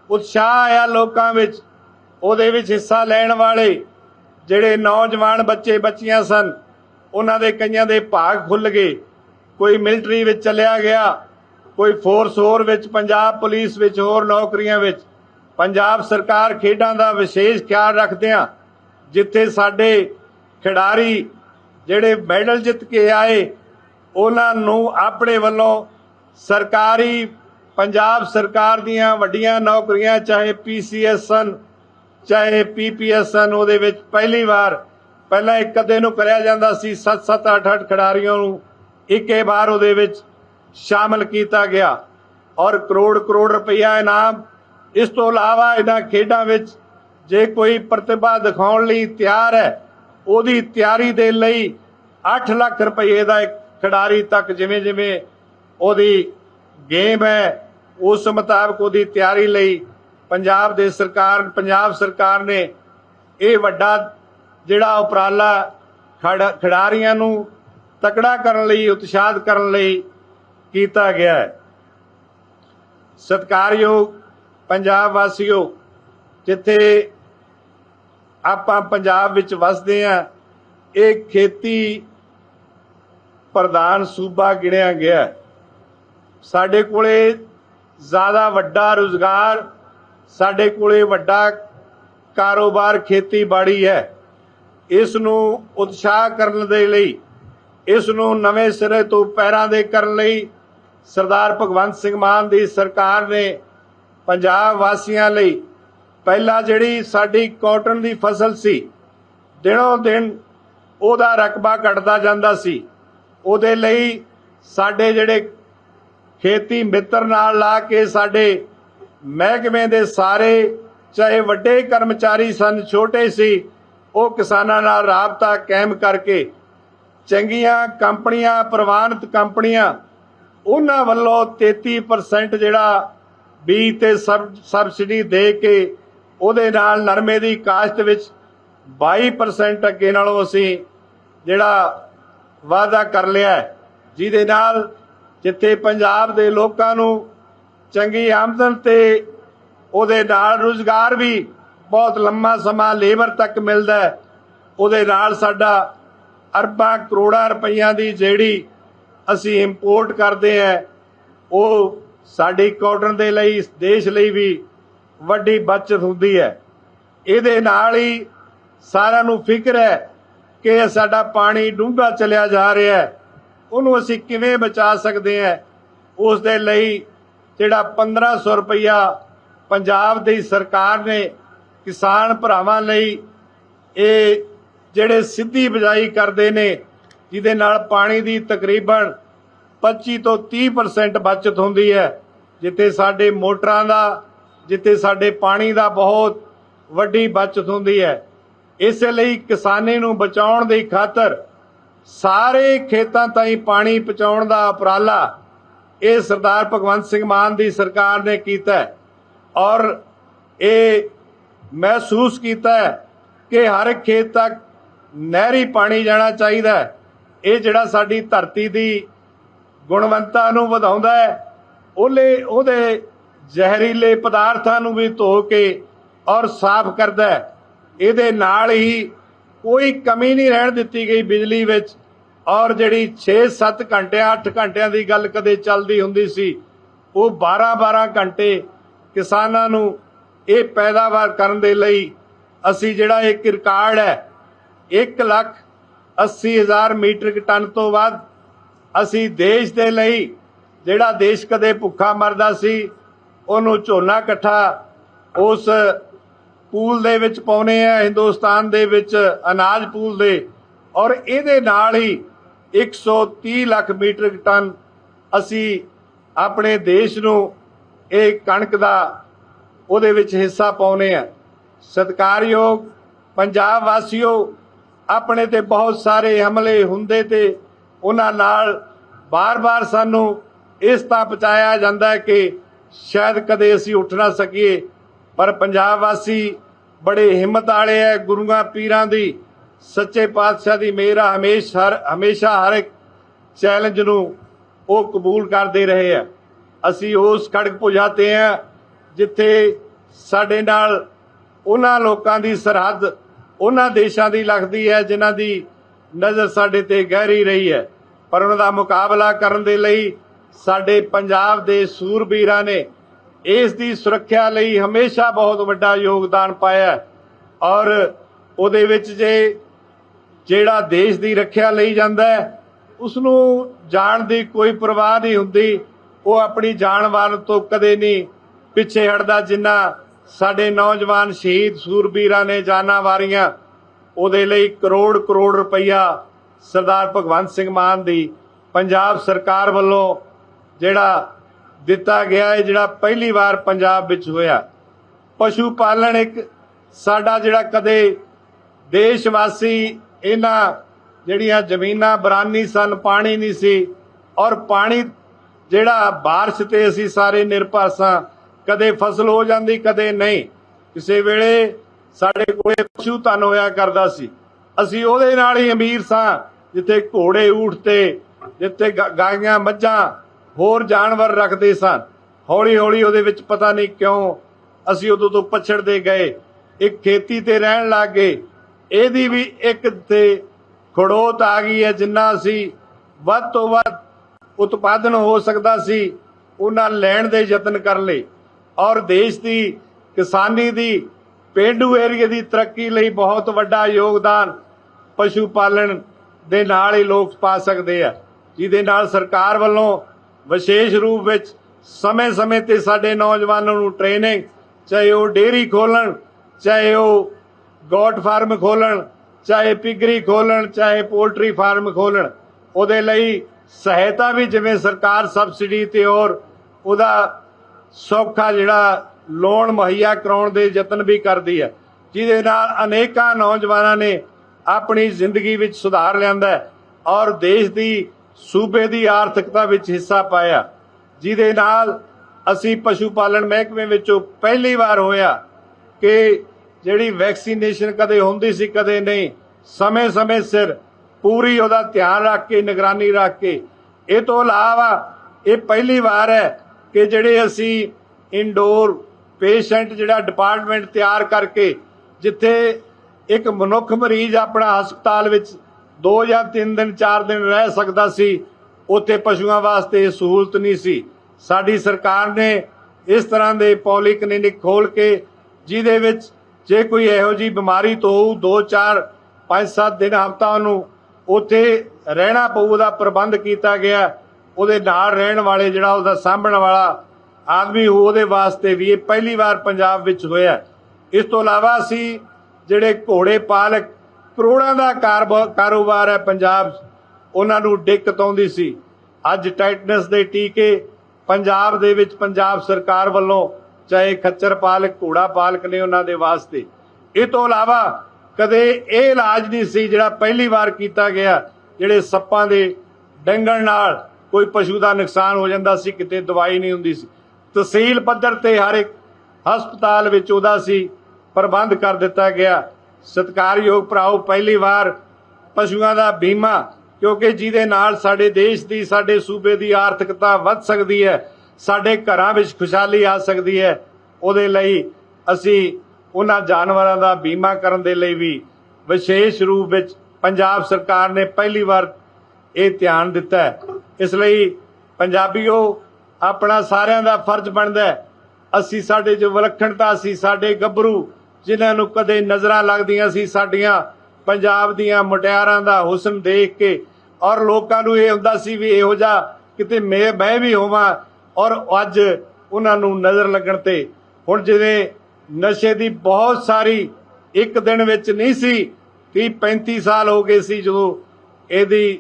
ਉਤਸ਼ਾਹ ਆਇਆ ਲੋਕਾਂ ਵਿੱਚ। ਉਹਦੇ ਵਿੱਚ ਹਿੱਸਾ ਲੈਣ ਵਾਲੇ ਜਿਹੜੇ ਨੌਜਵਾਨ ਬੱਚੇ ਬੱਚੀਆਂ ਸਨ, ਉਹਨਾਂ ਦੇ ਕਈਆਂ ਦੇ ਭਾਗ ਖੁੱਲ ਗਏ। ਕੋਈ ਮਿਲਟਰੀ ਵਿੱਚ ਚਲਿਆ ਗਿਆ, ਕੋਈ ਫੋਰਸ ਹੋਰ ਵਿੱਚ, ਪੰਜਾਬ ਪੁਲਿਸ ਵਿੱਚ, ਹੋਰ ਨੌਕਰੀਆਂ ਵਿੱਚ। ਪੰਜਾਬ ਸਰਕਾਰ ਖੇਡਾਂ ਦਾ ਵਿਸ਼ੇਸ਼ ਖਿਆਲ ਰੱਖਦਿਆਂ ਜਿੱਥੇ ਸਾਡੇ ਖਿਡਾਰੀ ਜਿਹੜੇ ਮੈਡਲ ਜਿੱਤ ਕੇ ਆਏ, ਉਹਨਾਂ ਨੂੰ ਆਪਣੇ ਵੱਲੋਂ ਸਰਕਾਰੀ, ਪੰਜਾਬ ਸਰਕਾਰ ਦੀਆਂ ਵੱਡੀਆਂ ਨੌਕਰੀਆਂ, ਚਾਹੇ ਪੀਸੀਐਸ ਸਨ ਚਾਹੇ ਪੀਪੀਐਸ ਸਨ ਉਹਦੇ ਵਿੱਚ ਪਹਿਲੀ ਵਾਰ, ਪਹਿਲਾਂ ਇੱਕ ਅੱਧੇ ਨੂੰ ਕਰਿਆ ਜਾਂਦਾ ਸੀ 7-7 8-8 ਖਿਡਾਰੀਆਂ ਨੂੰ ਇੱਕੇ ਵਾਰ ਉਹਦੇ ਵਿੱਚ ਸ਼ਾਮਲ ਕੀਤਾ ਗਿਆ। ਔਰ ਕਰੋੜ ਕਰੋੜ ਰੁਪਈਆ ਇਨਾਮ। ਇਸ ਤੋਂ ਇਲਾਵਾ ਇਹਨਾਂ ਖੇਡਾਂ ਵਿੱਚ ਜੇ ਕੋਈ ਪ੍ਰਤਿਭਾ ਦਿਖਾਉਣ ਲਈ ਤਿਆਰ ਹੈ, ਉਹਦੀ ਤਿਆਰੀ ਦੇ ਲਈ 8 ਲੱਖ ਰੁਪਏ ਦਾ ਇੱਕ ਖਿਡਾਰੀ ਤੱਕ ਜਿਵੇਂ ਜਿਵੇਂ ਉਹਦੀ ਗੇਮ ਹੈ, ਉਸ ਮੁਤਾਬਕ ਉਹਦੀ ਤਿਆਰੀ ਲਈ ਪੰਜਾਬ ਦੇ ਸਰਕਾਰ, ਪੰਜਾਬ ਸਰਕਾਰ ਨੇ ਇਹ ਵੱਡਾ ਜਿਹੜਾ ਉਪਰਾਲਾ ਖਿਡਾ- ਖਿਡਾਰੀਆਂ ਨੂੰ ਤਕੜਾ ਕਰਨ ਲਈ, ਉਤਸ਼ਾਹਿਤ ਕਰਨ ਲਈ ਕੀਤਾ ਗਿਆ ਹੈ। ਸਤਿਕਾਰਯੋਗ ਪੰਜਾਬ ਵਾਸੀਓ, ਜਿੱਥੇ ਆਪਾਂ ਪੰਜਾਬ ਵਿੱਚ ਵਸਦੇ ਆ ਇਹ ਖੇਤੀ ਪ੍ਰਧਾਨ ਸੂਬਾ ਗਿਣਿਆ ਗਿਆ ਸਾਡੇ ਕੋਲੇ ਜ਼ਿਆਦਾ ਵੱਡਾ ਰੁਜ਼ਗਾਰ ਸਾਡੇ ਕੋਲੇ ਵੱਡਾ ਕਾਰੋਬਾਰ ਖੇਤੀਬਾੜੀ ਹੈ। ਇਸ ਨੂੰ ਉਤਸ਼ਾਹ ਕਰਨ ਦੇ ਲਈ ਇਸ ਨੂੰ ਨਵੇਂ ਸਿਰੇ ਤੋਂ ਪੈਰਾਂ ਦੇ ਕਰਨ ਲਈ ਸਰਦਾਰ ਭਗਵੰਤ ਸਿੰਘ ਮਾਨ ਦੀ ਸਰਕਾਰ ਨੇ ਪੰਜਾਬ ਵਾਸੀਆਂ ਲਈ ਪਹਿਲਾਂ ਜਿਹੜੀ ਸਾਡੀ ਕਾਟਨ ਦੀ ਫਸਲ ਸੀ, ਦਿਨੋ ਦਿਨ ਉਹਦਾ ਰਕਬਾ ਘਟਦਾ ਜਾਂਦਾ ਸੀ। ਉਹਦੇ ਲਈ ਸਾਡੇ ਜਿਹੜੇ ਖੇਤੀ ਮਿੱਤਰ ਨਾਲ ਲਾ ਕੇ ਸਾਡੇ ਮਹਿਕਮੇ ਦੇ ਸਾਰੇ, ਚਾਹੇ ਵੱਡੇ ਕਰਮਚਾਰੀ ਸਨ, ਛੋਟੇ ਸੀ, ਉਹ ਕਿਸਾਨਾਂ ਨਾਲ ਰਾਬਤਾ ਕਾਇਮ ਕਰਕੇ ਚੰਗੀਆਂ ਕੰਪਨੀਆਂ, ਪ੍ਰਵਾਨਿਤ ਕੰਪਨੀਆਂ, ਉਹਨਾਂ ਵੱਲੋਂ 33% ਜਿਹੜਾ ਬੀਜ ਤੇ ਸਬ- ਸਬਸਿਡੀ ਦੇ ਕੇ ਉਹਦੇ ਨਾਲ ਨਰਮੇ ਦੀ ਕਾਸ਼ਤ ਵਿੱਚ 22% ਅੱਗੇ ਨਾਲੋਂ ਅਸੀਂ ਜਿਹੜਾ ਵਾਅਦਾ ਕਰ ਲਿਆ ਜਿਹਦੇ ਨਾਲ ਜਿੱਥੇ ਪੰਜਾਬ ਦੇ ਲੋਕਾਂ ਨੂੰ ਚੰਗੀ ਆਮਦਨ ਤੇ ਉਹਦੇ ਨਾਲ ਰੁਜ਼ਗਾਰ ਵੀ ਬਹੁਤ ਲੰਮਾ ਸਮਾਂ ਲੇਬਰ ਤੱਕ ਮਿਲਦਾ ਹੈ। ਉਹਦੇ ਨਾਲ ਸਾਡਾ ਅਰਬਾਂ ਕਰੋੜਾਂ ਰੁਪਈਆਂ ਦੀ ਜਿਹੜੀ ਅਸੀਂ ਇੰਪੋਰਟ ਕਰਦੇ ਹਾਂ, ਉਹ ਸਾਡੀ ਕਾਟਨ ਦੇ ਲਈ ਇਸ ਦੇਸ਼ ਲਈ ਵੀ ਵੱਡੀ ਬਚਤ ਹੁੰਦੀ ਹੈ। ਇਹਦੇ ਨਾਲ ਹੀ ਸਾਰਿਆਂ ਨੂੰ ਫਿਕਰ ਹੈ ਕਿ ਸਾਡਾ ਪਾਣੀ ਡੂੰਘਾ ਚਲਿਆ ਜਾ ਰਿਹਾ ਹੈ। ਉਹਨੂੰ ਅਸੀਂ ਕਿਵੇਂ ਬਚਾ ਸਕਦੇ ਹਾਂ? ਉਸ ਦੇ ਲਈ ਜਿਹੜਾ 1500 ਰੁਪਇਆ ਪੰਜਾਬ ਦੀ ਸਰਕਾਰ ਨੇ ਕਿਸਾਨ ਭਰਾਵਾਂ ਲਈ ਇਹ ਜਿਹੜੇ ਸਿੱਧੀ ਬਿਜਾਈ ਕਰਦੇ ਨੇ, ਜਿਹਦੇ ਨਾਲ ਪਾਣੀ ਦੀ ਤਕਰੀਬਨ 25 ਤੋਂ 30% ਬਚਤ ਹੁੰਦੀ ਹੈ, ਜਿੱਥੇ ਸਾਡੇ ਮੋਟਰਾਂ ਦਾ, ਜਿੱਥੇ ਸਾਡੇ ਪਾਣੀ ਦਾ ਬਹੁਤ ਵੱਡੀ ਬਚਤ ਹੁੰਦੀ ਹੈ। ਇਸੇ ਲਈ ਕਿਸਾਨੀ ਨੂੰ ਬਚਾਉਣ ਦੀ ਖਾਤਰ ਸਾਰੇ ਖੇਤਾਂ ਤਾਈਂ ਪਾਣੀ ਪਹੁੰਚਾਉਣ ਦਾ ਉਪਰਾਲਾ ਇਹ ਸਰਦਾਰ ਭਗਵੰਤ ਸਿੰਘ ਮਾਨ ਦੀ ਸਰਕਾਰ ਨੇ ਕੀਤਾ ਔਰ ਇਹ ਮਹਿਸੂਸ ਕੀਤਾ ਕਿ ਹਰ ਖੇਤ ਤੱਕ ਨਹਿਰੀ ਪਾਣੀ ਜਾਣਾ ਚਾਹੀਦਾ ਇਹ ਜਿਹੜਾ ਸਾਡੀ ਧਰਤੀ ਦੀ ਗੁਣਵੰਤਾ ਨੂੰ ਵਧਾਉਂਦਾ ਹੈ, ਉਹਲੇ ਉਹਦੇ ਜ਼ਹਿਰੀਲੇ ਪਦਾਰਥਾਂ ਨੂੰ ਵੀ ਧੋ ਕੇ ਔਰ ਸਾਫ਼ ਕਰਦਾ ਇਹਦੇ ਨਾਲ ਹੀ ਕੋਈ ਕਮੀ ਨਹੀਂ ਰਹਿਣ ਦਿੱਤੀ ਗਈ ਬਿਜਲੀ ਵਿੱਚ। ਔਰ ਜਿਹੜੀ 6-7 ਘੰਟੇ 8 ਘੰਟਿਆਂ ਦੀ ਗੱਲ ਕਦੇ ਚੱਲਦੀ ਹੁੰਦੀ ਸੀ, ਉਹ 12-12 ਘੰਟੇ ਕਿਸਾਨਾਂ ਨੂੰ ਇਹ ਪੈਦਾਵਾਰ ਕਰਨ ਦੇ ਲਈ ਅਸੀਂ ਜਿਹੜਾ ਇੱਕ ਰਿਕਾਰਡ ਹੈ 1 ਲੱਖ 80 ਹਜ਼ਾਰ ਮੀਟ੍ਰਿਕ ਟਨ ਤੋਂ ਵੱਧ ਅਸੀਂ ਦੇਸ਼ ਦੇ ਲਈ ਜਿਹੜਾ ਦੇਸ਼ ਕਦੇ ਭੁੱਖਾ ਮਰਦਾ ਸੀ, ਉਹਨੂੰ ਝੋਨਾ ਇਕੱਠਾ ਉਸ ਪੂਲ ਦੇ ਵਿੱਚ ਪਾਉਨੇ ਆ, ਹਿੰਦੁਸਤਾਨ ਦੇ ਵਿੱਚ ਅਨਾਜ ਪੂਲ ਦੇ ਔਰ ਇਹਦੇ ਨਾਲ ਹੀ 130 ਲੱਖ ਮੀਟ੍ਰਿਕ ਟਨ ਅਸੀਂ ਆਪਣੇ ਦੇਸ਼ ਨੂੰ ਇਹ ਕਣਕ ਦਾ ਉਹਦੇ ਵਿੱਚ ਹਿੱਸਾ ਪਾਉਨੇ ਆ। ਸਤਿਕਾਰਯੋਗ ਪੰਜਾਬ ਵਾਸੀਓ, ਆਪਣੇ ਤੇ ਬਹੁਤ ਸਾਰੇ ਹਮਲੇ ਹੁੰਦੇ ਤੇ ਉਹਨਾਂ ਨਾਲ ਬਾਰ-ਬਾਰ ਸਾਨੂੰ ਇਸ ਤਾਂ ਪਹੁੰਚਾਇਆ ਜਾਂਦਾ ਹੈ ਕਿ ਸ਼ਾਇਦ ਕਦੇ ਅਸੀਂ ਉੱਠ ਨਾ ਸਕੀਏ। ਪਰ ਪੰਜਾਬ ਵਾਸੀ ਬੜੇ ਹਿੰਮਤ ਵਾਲੇ ਹੈ, ਗੁਰੂਆਂ, ਪੀਰਾਂ ਦੀ ਸੱਚੇ ਪਾਤਸ਼ਾਹ ਦੀ ਮਿਹਰ ਆ, ਹਮੇਸ਼ਾ ਹਰ ਹਮੇਸ਼ਾ ਹਰ ਇੱਕ ਚੈਲੰਜ ਨੂੰ ਉਹ ਕਬੂਲ ਕਰਦੇ ਰਹੇ ਆ। ਅਸੀਂ ਉਸ ਖੜਕ ਪੁਜਾਤੇ ਆ ਜਿੱਥੇ ਸਾਡੇ ਨਾਲ ਉਹਨਾਂ ਲੋਕਾਂ ਦੀ ਸਰਹੱਦ ਉਹਨਾਂ ਦੇਸ਼ਾਂ ਦੀ ਲੱਗਦੀ ਹੈ ਜਿਨ੍ਹਾਂ ਦੀ ਨਜ਼ਰ ਸਾਡੇ ਤੇ ਗਹਿਰੀ ਰਹੀ ਹੈ। ਪਰ ਉਹਨਾਂ ਦਾ ਮੁਕਾਬਲਾ ਕਰਨ ਦੇ ਲਈ ਸਾਡੇ ਪੰਜਾਬ ਦੇ ਸੂਰਬੀਰਾਂ ਨੇ ਇਸ ਦੀ ਸੁਰੱਖਿਆ ਲਈ ਹਮੇਸ਼ਾ ਬਹੁਤ ਵੱਡਾ ਯੋਗਦਾਨ ਪਾਇਆ ਔਰ ਉਹਦੇ ਵਿੱਚ ਜੇ ਜਿਹੜਾ ਦੇਸ਼ ਦੀ ਰੱਖਿਆ ਲਈ ਜਾਂਦਾ ਹੈ ਉਸ ਨੂੰ ਜਾਣ ਦੀ ਕੋਈ ਪਰਵਾਹ ਨਹੀਂ ਹੁੰਦੀ। ਉਹ ਆਪਣੀ ਜਾਨ ਵਾਰਨ ਤੋਂ ਕਦੇ ਨਹੀਂ ਪਿੱਛੇ ਹਟਦਾ, ਜਿੰਨਾ ਸਾਡੇ ਨੌਜਵਾਨ ਸ਼ਹੀਦ ਸੂਰਬੀਰਾਂ ਨੇ ਜਾਨਾਂ ਵਾਰੀਆਂ, ਉਹਦੇ ਲਈ ਕਰੋੜ ਕਰੋੜ ਰੁਪਈਆ ਸਰਦਾਰ ਭਗਵੰਤ ਸਿੰਘ ਮਾਨ ਦੀ ਪੰਜਾਬ ਸਰਕਾਰ ਵੱਲੋਂ ਜਿਹੜਾ ਦਿੱਤਾ ਗਿਆ ਹੈ, ਜਿਹੜਾ ਪਹਿਲੀ ਵਾਰ ਪੰਜਾਬ ਵਿੱਚ ਹੋਇਆ। ਪਸ਼ੂ ਪਾਲਣ ਇੱਕ ਸਾਡਾ ਜਿਹੜਾ ਕਦੇ ਦੇਸ਼ ਵਾਸੀ ਇਹਨਾਂ ਜਿਹੜੀਆਂ ਜ਼ਮੀਨਾਂ ਬਰਾਨੀ ਸਨ, ਪਾਣੀ ਨਹੀਂ ਸੀ। ਔਰ ਪਾਣੀ ਜਿਹੜਾ ਬਾਰਿਸ਼ ਤੇ ਅਸੀਂ ਸਾਰੇ ਨਿਰਭਰ ਸਾਂ, ਕਦੇ ਫਸਲ ਹੋ ਜਾਂਦੀ, ਕਦੇ ਨਹੀਂ। ਕਿਸੇ ਵੇਲੇ ਸਾਡੇ ਕੋਲੇ ਪਸ਼ੂ ਧਨ ਹੋਇਆ ਕਰਦਾ ਸੀ। ਅਸੀਂ ਉਹਦੇ ਨਾਲ ਹੀ ਅਮੀਰ ਸਾਂ, ਜਿੱਥੇ ਘੋੜੇ ਊਠ ਤੇ ਜਿੱਥੇ ਗਾ- ਗਾਈਆਂ, ਮੱਝਾਂ ਹੋਰ ਜਾਨਵਰ ਰੱਖਦੇ ਸਨ। ਹੌਲੀ ਹੌਲੀ ਉਹਦੇ ਵਿੱਚ ਪਤਾ ਨਹੀਂ ਕਿਉਂ ਅਸੀਂ ਉਦੋਂ ਤੋਂ ਪਛੜਦੇ ਗਏ। ਇੱਕ ਖੇਤੀ ਤੇ ਰਹਿਣ ਲੱਗ ਗਏ। ਇਹਦੀ ਵੀ ਇੱਕ ਤੇ ਖੜੋਤ ਆ ਗਈ ਹੈ ਜਿੰਨਾ ਅਸੀਂ ਵੱਧ ਤੋਂ ਵੱਧ ਉਤਪਾਦਨ ਹੋ ਸਕਦਾ ਸੀ, ਉਹਨਾਂ ਲੈਣ ਦੇ ਯਤਨ ਕਰ ਲਏ। ਔਰ ਦੇਸ਼ ਦੀ ਕਿਸਾਨੀ ਦੀ, ਪੇਂਡੂ ਏਰੀਏ ਦੀ ਤਰੱਕੀ ਲਈ ਬਹੁਤ ਵੱਡਾ ਯੋਗਦਾਨ ਪਸ਼ੂ ਪਾਲਣ ਦੇ ਨਾਲ ਹੀ ਲੋਕ ਪਾ ਸਕਦੇ ਆ। ਜਿਹਦੇ ਨਾਲ ਸਰਕਾਰ ਵੱਲੋਂ ਵਿਸ਼ੇਸ਼ ਰੂਪ ਵਿੱਚ ਸਮੇਂ-ਸਮੇਂ ਤੇ ਸਾਡੇ ਨੌਜਵਾਨਾਂ ਨੂੰ ਟ੍ਰੇਨਿੰਗ ਚਾਹੇ ਉਹ ਡੇਅਰੀ ਖੋਲਣ ਚਾਹੇ ਉਹ ਗੋਟ ਫਾਰਮ ਖੋਲਣ, ਚਾਹੇ ਪਿਗਰੀ ਖੋਲਣ, ਚਾਹੇ ਪੋਲਟਰੀ ਫਾਰਮ ਖੋਲਣ, ਉਹਦੇ ਲਈ ਸਹਾਇਤਾ ਵੀ ਜਿਵੇਂ ਸਰਕਾਰ ਸਬਸਿਡੀ ਤੇ ਔਰ ਉਹਦਾ ਸੌਖਾ ਜਿਹੜਾ ਲੋਨ ਮੁਹੱਈਆ ਕਰਾਉਣ ਦੇ ਯਤਨ ਵੀ ਕਰਦੀ ਹੈ, ਜਿਹਦੇ ਨਾਲ ਅਨੇਕਾਂ ਨੌਜਵਾਨਾਂ ਨੇ ਆਪਣੀ ਜ਼ਿੰਦਗੀ ਵਿੱਚ ਸੁਧਾਰ ਲਿਆਂਦਾ ਹੈ ਔਰ ਦੇਸ਼ ਦੀ ਸੂਬੇ ਦੀ ਆਰਥਿਕਤਾ ਵਿੱਚ ਹਿੱਸਾ ਪਾਇਆ। ਜਿਹਦੇ ਨਾਲ ਅਸੀਂ ਪਸ਼ੂ ਪਾਲਣ ਮਹਿਕਮੇ ਵਿੱਚੋਂ ਪਹਿਲੀ ਵਾਰ ਹੋਇਆ ਕਿ ਜਿਹੜੀ ਵੈਕਸੀਨੇਸ਼ਨ ਕਦੇ ਹੁੰਦੀ ਸੀ, ਕਦੇ ਨਹੀਂ, ਸਮੇਂ-ਸਮੇਂ ਸਿਰ ਪੂਰੀ ਉਹਦਾ ਧਿਆਨ ਰੱਖ ਕੇ, ਨਿਗਰਾਨੀ ਰੱਖ ਕੇ। ਇਹ ਤੋਂ ਇਲਾਵਾ ਇਹ ਪਹਿਲੀ ਵਾਰ ਹੈ ਕਿ ਜਿਹੜੇ ਅਸੀਂ ਇਨਡੋਰ ਪੇਸ਼ੈਂਟ ਜਿਹੜਾ ਡਿਪਾਰਟਮੈਂਟ ਤਿਆਰ ਕਰਕੇ, ਜਿੱਥੇ ਇੱਕ ਮਨੁੱਖ ਮਰੀਜ਼ ਆਪਣਾ ਹਸਪਤਾਲ ਵਿੱਚ 2 ਜਾਂ 3 ਦਿਨ 4 ਦਿਨ ਰਹਿ ਸਕਦਾ ਸੀ, ਉੱਥੇ ਪਸ਼ੂਆਂ ਵਾਸਤੇ ਇਹ ਸਹੂਲਤ ਨਹੀਂ ਸੀ। ਸਾਡੀ ਸਰਕਾਰ ਨੇ ਇਸ ਤਰ੍ਹਾਂ ਦੇ ਪੌਲੀ ਕਲੀਨਿਕ ਖੋਲ ਕੇ, ਜਿਹਦੇ ਵਿੱਚ ਜੇ ਕੋਈ ਇਹੋ ਜੀ ਬਿਮਾਰੀ ਤੋਂ 2 4 5 7 ਦਿਨ ਹਫਤਾ ਉਹਨੂੰ ਉੱਥੇ ਰਹਿਣਾ ਪਊ, ਉਹਦਾ ਪ੍ਰਬੰਧ ਕੀਤਾ ਗਿਆ, ਉਹਦੇ ਨਾਲ ਰਹਿਣ ਵਾਲੇ ਜਿਹੜਾ ਉਹਦਾ ਸਾਂਭਣ ਵਾਲਾ ਆਦਮੀ ਹੋ ਉਹਦੇ ਵਾਸਤੇ ਵੀ ਇਹ ਪਹਿਲੀ ਵਾਰ ਪੰਜਾਬ ਵਿੱਚ ਹੋਇਆ। ਇਸ ਤੋਂ ਇਲਾਵਾ ਅਸੀਂ ਜਿਹੜੇ ਘੋੜੇ ਪਾਲਕ, ਕਰੋੜਾਂ ਦਾ ਕਾਰੋਬਾਰ ਹੈ ਪੰਜਾਬ, ਉਹਨਾਂ ਨੂੰ ਦਿੱਕਤ ਆਉਂਦੀ ਸੀ। ਅੱਜ ਟਾਈਟਨਸ ਦੇ ਟੀਕੇ ਪੰਜਾਬ ਦੇ ਵਿੱਚ ਪੰਜਾਬ ਸਰਕਾਰ ਵੱਲੋਂ ਚਾਹੇ ਖੱਚਰ ਪਾਲਕ, ਘੋੜਾ ਪਾਲਕ ਨੇ ਉਹਨਾਂ ਦੇ ਵਾਸਤੇ। ਇਹ ਤੋਂ ਇਲਾਵਾ ਕਦੇ ਇਹ ਇਲਾਜ ਨਹੀਂ ਸੀ ਜਿਹੜਾ ਪਹਿਲੀ ਵਾਰ ਕੀਤਾ ਗਿਆ, ਜਿਹੜੇ ਸੱਪਾਂ ਦੇ ਡੰਗਣ ਨਾਲ ਕੋਈ ਪਸ਼ੂ ਦਾ ਨੁਕਸਾਨ ਹੋ ਜਾਂਦਾ ਸੀ, ਕਿਤੇ ਦਵਾਈ ਨਹੀਂ ਹੁੰਦੀ ਸੀ। ਤਹਿਸੀਲ ਪੱਧਰ ਤੇ ਹਰ ਇੱਕ ਹਸਪਤਾਲ ਵਿੱਚ ਉਹਦਾ ਸੀ, ਪ੍ਰਬੰਧ ਕਰ ਦਿੱਤਾ ਗਿਆ। ਸਤਿਕਾਰਯੋਗ ਭਰਾਓ, ਪਹਿਲੀ ਵਾਰ ਪਸ਼ੂਆਂ ਦਾ ਬੀਮਾ, ਕਿਉਂਕਿ ਜਿਹਦੇ ਨਾਲ ਸਾਡੇ ਦੇਸ਼ ਦੀ, ਸਾਡੇ ਸੂਬੇ ਦੀ ਆਰਥਿਕਤਾ ਵੱਧ ਸਕਦੀ ਹੈ। ਸਾਡੇ ਘਰਾਂ ਵਿੱਚ ਖੁਸ਼ਹਾਲੀ ਆ ਸਕਦੀ ਹੈ। ਉਹਦੇ ਲਈ ਅਸੀਂ ਉਹਨਾਂ ਜਾਨਵਰਾਂ ਦਾ ਬੀਮਾ ਕਰਨ ਦੇ ਲਈ ਵੀ ਵਿਸ਼ੇਸ਼ ਰੂਪ ਵਿੱਚ ਪੰਜਾਬ ਸਰਕਾਰ ਨੇ ਪਹਿਲੀ ਵਾਰ ਇਹ ਧਿਆਨ ਦਿੱਤਾ ਹੈ। ਇਸ ਲਈ ਪੰਜਾਬੀਓ, ਆਪਣਾ ਸਾਰਿਆਂ ਦਾ ਫਰਜ਼ ਬਣਦਾ ਹੈ। ਅਸੀਂ ਸਾਡੇ ਚ ਵਿਲੱਖਣਤਾ ਸੀ, ਸਾਡੇ ਗੱਭਰੂ, ਜਿਨ੍ਹਾਂ ਨੂੰ ਕਦੇ ਨਜ਼ਰਾਂ ਲੱਗਦੀਆਂ ਸੀ, ਸਾਡੀਆਂ ਪੰਜਾਬ ਦੀਆਂ ਮੁਟਿਆਰਾਂ ਦਾ ਹੁਸਨ ਦੇਖ ਕੇ ਔਰ ਲੋਕਾਂ ਨੂੰ ਇਹ ਹੁੰਦਾ ਸੀ ਵੀ ਇਹੋ ਜਿਹਾ ਕਿਤੇ ਮੈਂ ਮੈਂ ਵੀ ਹੋਵਾਂ ਔਰ ਅੱਜ ਉਹਨਾਂ ਨੂੰ ਨਜ਼ਰ ਲੱਗਣ ਤੇ ਹੁਣ ਜਿਵੇਂ ਨਸ਼ੇ ਦੀ ਬਹੁਤ ਸਾਰੀ ਇੱਕ ਦਿਨ ਵਿੱਚ ਨਹੀਂ ਸੀ 30 35 ਸਾਲ ਹੋ ਗਏ ਸੀ ਜਦੋਂ ਇਹਦੀ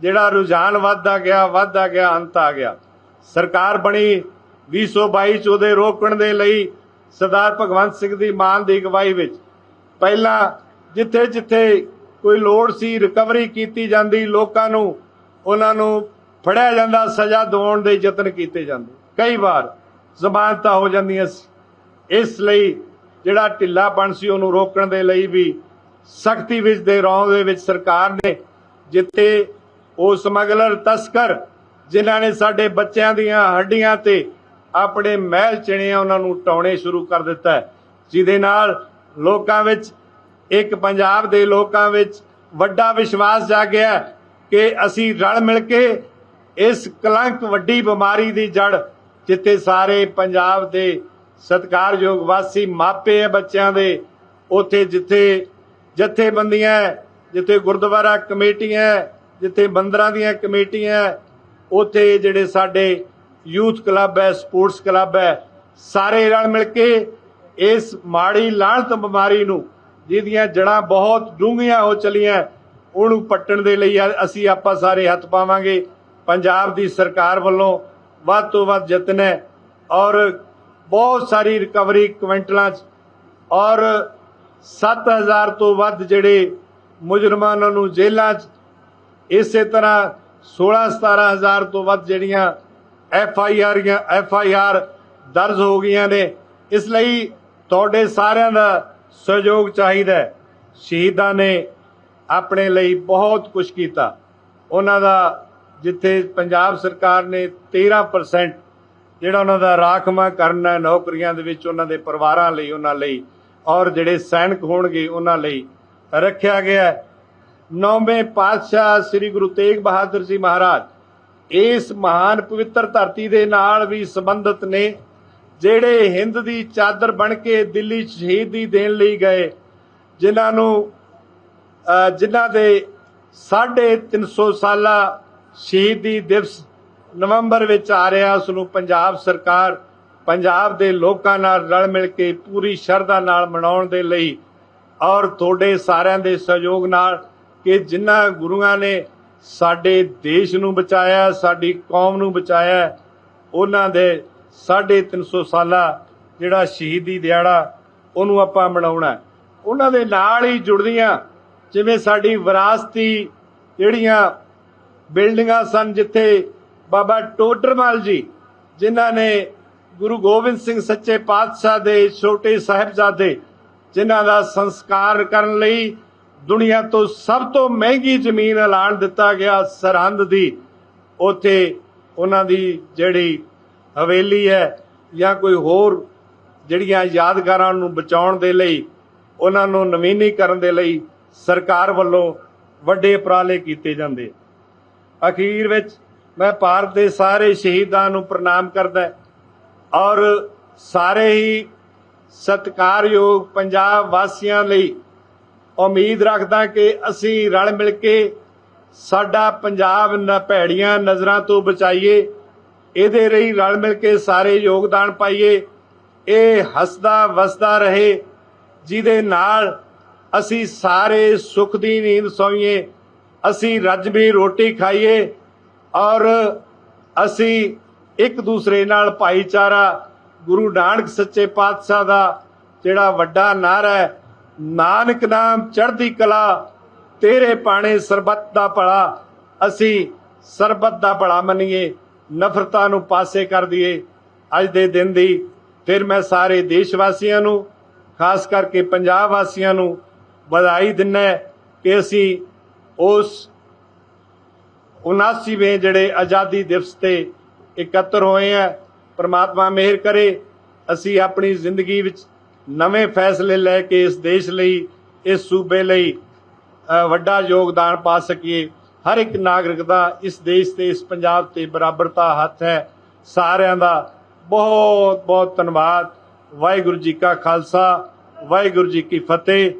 ਜਿਹੜਾ ਰੁਝਾਨ ਵੱਧਦਾ ਗਿਆ ਵੱਧਦਾ ਗਿਆ, ਅੰਤ ਆ ਗਿਆ। ਸਰਕਾਰ ਬਣੀ 2022 ਚ ਉਹਦੇ ਰੋਕਣ ਦੇ ਲਈ ਸਰਦਾਰ ਭਗਵੰਤ ਸਿੰਘ ਦੀ ਮਾਨ ਦੀ ਅਗਵਾਈ ਵਿੱਚ। ਪਹਿਲਾਂ ਜਿੱਥੇ ਜਿੱਥੇ ਕੋਈ ਲੋੜ ਸੀ, ਰਿਕਵਰੀ ਕੀਤੀ ਜਾਂਦੀ, ਲੋਕਾਂ ਨੂੰ, ਉਹਨਾਂ ਨੂੰ ਫੜਿਆ ਜਾਂਦਾ, ਸਜ਼ਾ ਦਿਵਾਉਣ ਦੇ ਯਤਨ ਕੀਤੇ ਜਾਂਦੇ। ਕਈ ਵਾਰ ਜ਼ਮਾਨਤਾਂ ਹੋ ਜਾਂਦੀਆਂ ਸੀ। ਇਸ ਲਈ ਜਿਹੜਾ ਢਿੱਲਾਪਣ ਸੀ, ਉਹਨੂੰ ਰੋਕਣ ਦੇ ਲਈ ਵੀ ਸਖਤੀ ਵਿੱਚ ਦੇ ਰੌਂ ਦੇ ਵਿੱਚ ਸਰਕਾਰ ਨੇ ਜਿੱਥੇ ਉਹ ਸਮਗਲਰ ਤਸਕਰ, ਜਿਨ੍ਹਾਂ ਨੇ ਸਾਡੇ ਬੱਚਿਆਂ ਦੀਆਂ ਹੱਡੀਆਂ ਤੇ ਆਪਣੇ ਮਹਿਲ ਚਿਣਿਆ ਉਹਨਾਂ ਨੂੰ ਟਾਉਣੇ ਸ਼ੁਰੂ ਕਰ ਦਿੱਤਾ ਜਿਹਦੇ ਨਾਲ ਲੋਕਾਂ ਵਿੱਚ, ਇੱਕ ਪੰਜਾਬ ਦੇ ਲੋਕਾਂ ਵਿੱਚ ਵੱਡਾ ਵਿਸ਼ਵਾਸ ਜਾਗਿਆ ਕਿ ਅਸੀਂ ਰਲ ਮਿਲ ਕੇ ਇਸ ਕਲੰਕ ਵੱਡੀ ਬਿਮਾਰੀ ਦੀ ਜੜ ਜਿੱਥੇ ਸਾਰੇ ਪੰਜਾਬ ਦੇ ਸਤਿਕਾਰਯੋਗ ਵਾਸੀ ਮਾਪੇ ਹੈ ਬੱਚਿਆਂ ਦੇ ਉਥੇ ਜਿੱਥੇ ਜਥੇਬੰਦੀਆਂ ਜਿੱਥੇ ਗੁਰਦੁਆਰਾ ਕਮੇਟੀਆਂ ਜਿੱਥੇ ਮੰਦਰਾਂ ਦੀਆਂ ਕਮੇਟੀਆਂ ਹੈ, ਉਥੇ ਜਿਹੜੇ ਸਾਡੇ ਯੂਥ ਕਲੱਬ ਹੈ ਸਪੋਰਟਸ ਕਲੱਬ ਹੈ ਸਾਰੇ ਰਲ ਮਿਲ ਕੇ ਇਸ ਮਾੜੀ ਲਾਹਨਤ ਬਿਮਾਰੀ ਨੂੰ ਜਿਹਦੀਆਂ ਜੜਾਂ ਬਹੁਤ ਡੂੰਘੀਆਂ ਹੋ ਚਲੀਆਂ ਉਹਨੂੰ ਪੱਟਣ ਦੇ ਲਈ ਅਸੀਂ ਆਪਾਂ ਸਾਰੇ ਹੱਥ ਪਾਵਾਂਗੇ। ਪੰਜਾਬ ਦੀ ਸਰਕਾਰ ਵੱਲੋਂ ਵੱਧ ਤੋਂ ਵੱਧ ਯਤਨ ਹੈ ਔਰ ਬਹੁਤ ਸਾਰੀ ਰਿਕਵਰੀ ਕੁਇੰਟਲਾਂ 'ਚ ਔਰ 7000 ਤੋਂ ਵੱਧ ਜਿਹੜੇ ਮੁਜਰਮਾਂ ਨੂੰ ਜੇਲ੍ਹਾਂ 'ਚ, ਇਸੇ ਤਰ੍ਹਾਂ 16 17000 ਤੋਂ ਵੱਧ ਜਿਹੜੀਆਂ F I R F I R ਦਰਜ ਹੋ ਗਈਆਂ ਨੇ। ਇਸ ਲਈ ਤੁਹਾਡੇ ਸਾਰਿਆਂ ਦਾ ਸਹਿਯੋਗ ਚਾਹੀਦਾ ਸ਼ਹੀਦਾਂ ਨੇ ਆਪਣੇ ਲਈ ਬਹੁਤ ਕੁਝ ਕੀਤਾ। ਉਹਨਾਂ ਦਾ ਜਿੱਥੇ ਪੰਜਾਬ ਸਰਕਾਰ ਨੇ 13% ਜਿਹੜਾ ਉਹਨਾਂ ਦਾ ਰਾਖਵਾਂ ਕਰਨਾ ਨੌਕਰੀਆਂ ਦੇ ਵਿੱਚ ਉਹਨਾਂ ਦੇ ਪਰਿਵਾਰਾਂ ਲਈ, ਉਹਨਾਂ ਲਈ, ਔਰ ਜਿਹੜੇ ਸੈਨਿਕ ਹੋਣਗੇ, ਉਹਨਾਂ ਲਈ ਰੱਖਿਆ ਗਿਆ ਨੌਵੇਂ ਪਾਤਸ਼ਾਹ ਸ੍ਰੀ ਗੁਰੂ ਤੇਗ ਬਹਾਦਰ ਜੀ ਮਹਾਰਾਜ ਇਸ ਮਹਾਨ ਪਵਿੱਤਰ ਧਰਤੀ ਦੇ ਨਾਲ ਵੀ ਸੰਬੰਧਤ ਨੇ, ਜਿਹੜੇ ਹਿੰਦ ਦੀ ਚਾਦਰ ਬਣ ਕੇ ਦਿੱਲੀ ਸ਼ਹੀਦੀ ਦੇਣ ਲਈ ਗਏ, ਜਿਨ੍ਹਾਂ ਨੂੰ ਜਿਨ੍ਹਾਂ ਦੇ 350 ਸਾਲਾ ਸ਼ਹੀਦੀ ਦਿਵਸ ਨਵੰਬਰ ਵਿੱਚ ਆ ਰਿਹਾ। ਉਸ ਨੂੰ ਪੰਜਾਬ ਸਰਕਾਰ ਪੰਜਾਬ ਦੇ ਲੋਕਾਂ ਨਾਲ ਰਲ ਮਿਲ ਕੇ ਪੂਰੀ ਸ਼ਰਧਾ ਨਾਲ ਮਨਾਉਣ ਦੇ ਲਈ ਔਰ ਤੁਹਾਡੇ ਸਾਰਿਆਂ ਦੇ ਸਹਿਯੋਗ ਨਾਲ ਕਿ ਜਿਨ੍ਹਾਂ ਗੁਰੂਆਂ ਨੇ ਸਾਡੇ ਦੇਸ਼ ਨੂੰ ਬਚਾਇਆ, ਸਾਡੀ ਕੌਮ ਨੂੰ ਬਚਾਇਆ, ਉਹਨਾਂ ਦੇ 350 ਸਾਲਾ ਜਿਹੜਾ ਸ਼ਹੀਦੀ ਦਿਹਾੜਾ ਉਹਨੂੰ ਆਪਾਂ ਮਨਾਉਣਾ ਉਹਨਾਂ ਦੇ ਨਾਲ ਹੀ ਜੁੜਦੀਆਂ ਜਿਵੇਂ ਸਾਡੀ ਵਿਰਾਸਤੀ ਜਿਹੜੀਆਂ ਬਿਲਡਿੰਗਾਂ ਸਨ ਜਿੱਥੇ ਬਾਬਾ ਟੋਡਰਮਲ ਜੀ, ਜਿਨ੍ਹਾਂ ਨੇ ਗੁਰੂ ਗੋਬਿੰਦ ਸਿੰਘ ਸੱਚੇ ਪਾਤਸ਼ਾਹ ਦੇ ਛੋਟੇ ਸਾਹਿਬਜ਼ਾਦੇ, ਜਿਨ੍ਹਾਂ ਦਾ ਸੰਸਕਾਰ ਕਰਨ ਲਈ ਦੁਨੀਆ ਤੋਂ ਸਭ ਤੋਂ ਮਹਿੰਗੀ ਜ਼ਮੀਨ ਐਲਾਨ ਦਿੱਤਾ ਗਿਆ ਸਰਹੰਦ ਦੀ, ਉਥੇ ਉਹਨਾਂ ਦੀ ਜਿਹੜੀ ਹਵੇਲੀ ਹੈ ਜਾਂ ਕੋਈ ਹੋਰ ਜਿਹੜੀਆਂ ਯਾਦਗਾਰਾਂ ਨੂੰ ਬਚਾਉਣ ਦੇ ਲਈ, ਉਹਨਾਂ ਨੂੰ ਨਵੀਨੀਕਰਨ ਦੇ ਲਈ ਸਰਕਾਰ ਵੱਲੋਂ ਵੱਡੇ ਉਪਰਾਲੇ ਕੀਤੇ ਜਾਂਦੇ ਅਖੀਰ ਵਿੱਚ ਮੈਂ ਭਾਰਤ ਦੇ ਸਾਰੇ ਸ਼ਹੀਦਾਂ ਨੂੰ ਪ੍ਰਣਾਮ ਕਰਦਾ ਔਰ ਸਾਰੇ ਹੀ ਸਤਿਕਾਰਯੋਗ ਪੰਜਾਬ ਵਾਸੀਆਂ ਲਈ ਉਮੀਦ ਰੱਖਦਾ ਕਿ ਅਸੀਂ ਰਲ ਮਿਲ ਕੇ ਸਾਡਾ ਪੰਜਾਬ ਨ ਭੈੜੀਆਂ ਨਜ਼ਰਾਂ ਤੋਂ ਬਚਾਈਏ, ਇਹਦੇ ਲਈ ਰਲ ਮਿਲ ਕੇ ਸਾਰੇ ਯੋਗਦਾਨ ਪਾਈਏ, ਇਹ ਹੱਸਦਾ ਵਸਦਾ ਰਹੇ, ਜਿਹਦੇ ਨਾਲ ਅਸੀਂ ਸਾਰੇ ਸੁੱਖ ਦੀ ਨੀਂਦ ਸੌਈਏ। ਅਸੀਂ ਰੱਜ ਵੀ ਰੋਟੀ ਖਾਈਏ ਔਰ ਅਸੀਂ ਇੱਕ ਦੂਸਰੇ ਨਾਲ ਭਾਈਚਾਰਾ, ਗੁਰੂ ਨਾਨਕ ਸੱਚੇ ਪਾਤਸ਼ਾਹ ਦਾ ਜਿਹੜਾ ਵੱਡਾ ਨਾਰਾ ਹੈ, ਨਾਨਕ ਨਾਮ ਚੜ੍ਹਦੀ ਕਲਾ, ਤੇਰੇ ਪਾਣੇ ਸਰਬੱਤ ਦਾ ਭਲਾ, ਅਸੀਂ ਸਰਬੱਤ ਦਾ ਭਲਾ ਮੰਨੀਏ, ਨਫ਼ਰਤਾਂ ਨੂੰ ਪਾਸੇ ਕਰ ਦਈਏ। ਅੱਜ ਦੇ ਦਿਨ ਦੀ ਫਿਰ ਮੈਂ ਸਾਰੇ ਦੇਸ਼ ਵਾਸੀਆਂ ਨੂੰ, ਖਾਸ ਕਰਕੇ ਪੰਜਾਬ ਵਾਸੀਆਂ ਨੂੰ, ਵਧਾਈ ਦਿੰਦਾ ਕਿ ਅਸੀਂ ਉਸ 79ਵੇਂ ਜਿਹੜੇ ਆਜ਼ਾਦੀ ਦਿਵਸ ਤੇ ਇਕੱਤਰ ਹੋਏ ਆ, ਪ੍ਰਮਾਤਮਾ ਮਿਹਰ ਕਰੇ, ਅਸੀਂ ਆਪਣੀ ਜ਼ਿੰਦਗੀ ਵਿੱਚ ਨਵੇਂ ਫੈਸਲੇ ਲੈ ਕੇ ਇਸ ਦੇਸ਼ ਲਈ, ਇਸ ਸੂਬੇ ਲਈ ਵੱਡਾ ਯੋਗਦਾਨ ਪਾ ਸਕੀਏ। ਹਰ ਇੱਕ ਨਾਗਰਿਕ ਦਾ ਇਸ ਦੇਸ਼ ਤੇ, ਇਸ ਪੰਜਾਬ ਤੇ ਬਰਾਬਰਤਾ ਹੱਥ ਹੈ। ਸਾਰਿਆਂ ਦਾ ਬਹੁਤ ਬਹੁਤ ਧੰਨਵਾਦ। ਵਾਹਿਗੁਰੂ ਜੀ ਕਾ ਖਾਲਸਾ, ਵਾਹਿਗੁਰੂ ਜੀ ਕੀ ਫਤਿਹ।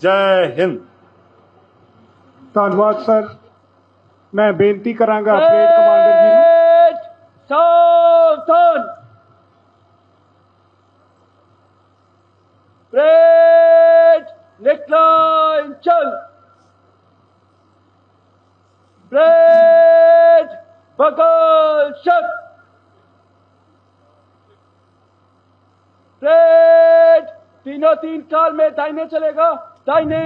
ਜੈ ਹਿੰਦ। ਧੰਨਵਾਦ ਸਰ ਮੈਂ ਬੇਨਤੀ ਕਰਾਂਗਾ ਪਰੇਡ ਕਮਾਂਡਰ ਜੀ ਨੂੰ Parade Southern. Parade Neckline Chal. Parade Buckle Shut. Parade तीनों तीन काल में दाहिने चलेगा दाहिने